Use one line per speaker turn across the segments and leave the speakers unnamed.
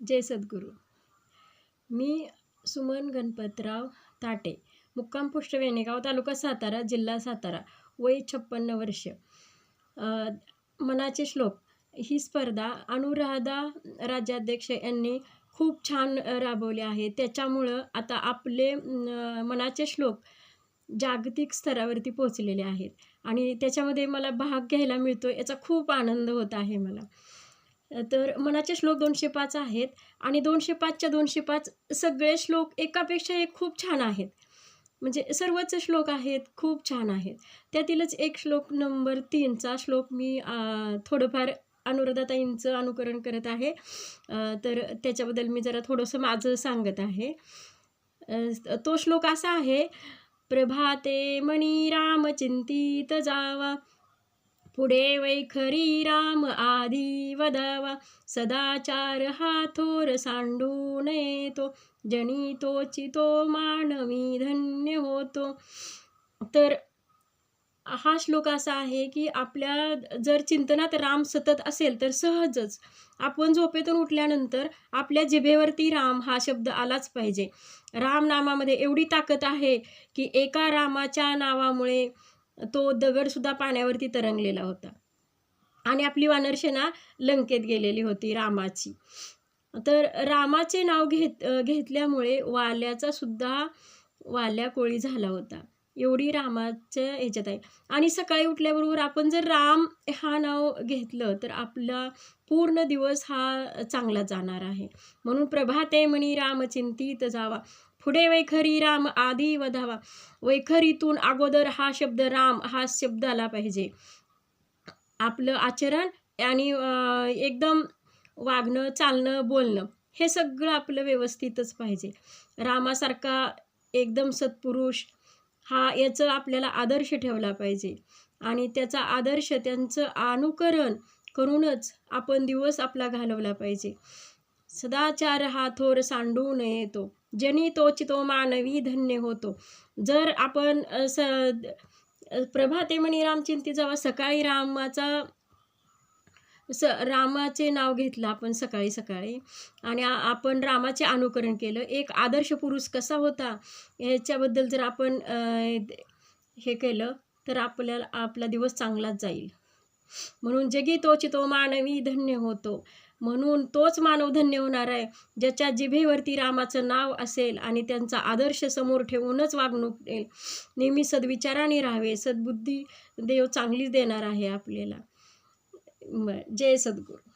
जय सद्गुरू. मी सुमन गणपतराव ताटे मुक्काम पुष्ट वेणेगाव तालुका सातारा जिल्हा सातारा वय छप्पन्न वर्ष. मनाचे श्लोक. ही स्पर्धा अनुराधा राज्याध्यक्ष यांनी खूप छान राबवली आहे. त्याच्यामुळं आता आपले मनाचे श्लोक जागतिक स्तरावरती पोहोचलेले आहेत. आणि त्याच्यामध्ये मला भाग घ्यायला मिळतो याचा खूप आनंद होत आहे मला. तर मनाचे श्लोक दोनशे पाच आहेत आणि दोनशे पाचच्या दोनशे पाच सगळे श्लोक एकापेक्षा एक खूप छान आहेत. म्हणजे सर्वच श्लोक आहेत खूप छान आहेत. त्यातीलच एक श्लोक नंबर तीनचा श्लोक मी थोडंफार अनुराधाताईंचं अनुकरण करत आहे. तर त्याच्याबद्दल मी जरा थोडंसं माझं सांगत आहे. तो श्लोक असा आहे प्रभाते मणी रामचिंतित जावा पुढे वैखरी राम आधी वदावा सदाचार हा थोर सांडू नये तो जनी तोची तो मानवी धन्य होतो. तर हा श्लोक असा आहे की आपल्या जर चिंतनात राम सतत असेल तर सहजच आपण झोपेतून उठल्यानंतर आपल्या जिभेवरती राम हा शब्द आलाच पाहिजे. राम नामामध्ये एवढी ताकद आहे की एका रामाच्या नावामुळे तो दगडसुद्धा पाण्यावरती तरंगलेला होता. आणि आपली वानरसेना लंकेत गेलेली होती रामाची. तर रामाचे नाव घेत घेतल्यामुळे वाल्याचा सुद्धा वाल्या कोळी झाला होता. एवढी रामाच्या ह्याच्यात आहे. आणि सकाळी उठल्याबरोबर आपण जर राम हा नाव घेतलं तर आपला पूर्ण दिवस हा चांगला जाणार आहे. म्हणून प्रभाते म्हणी रामचिंतीत जावा. पुढे वैखरी राम आधी वधावा. वैखरीतून अगोदर हा शब्द राम हा शब्द आला पाहिजे. आपलं आचरण आणि एकदम वागणं चालणं बोलणं हे सगळं आपलं व्यवस्थितच पाहिजे. रामासारखा एकदम सत्पुरुष हा याचं आपल्याला आदर्श ठेवला पाहिजे. आणि त्याचा आदर्श त्यांचं अनुकरण करूनच आपण दिवस आपला घालवला पाहिजे. सदाचार हा थोर सांडू नये तो जनी तोची तो मानवी धन्य होतो. जर आपण स प्रभाते म्हणी रामचिंती जेव्हा सकाळी रामाचा स रामाचे नाव घेतलं आपण सकाळी सकाळी. आणि आपण रामाचे अनुकरण केलं. एक आदर्श पुरुष कसा होता ह्याच्याबद्दल जर आपण हे केलं तर आपल्याला आपला दिवस चांगलाच जाईल. म्हणून जगी तोची तो मानवी धन्य होतो. म्हणून तोच मानव धन्य होणार आहे ज्याच्या जिभेवरती रामाचं नाव असेल आणि त्यांचा आदर्श समोर ठेवूनच वागणूक येईल नेहमी सद्विचाराने राहावे. सद्बुद्धी देव चांगलीच देणार आहे आपल्याला. जय सद्गुरू.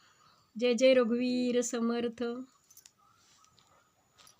जय जय रघुवीर समर्थ.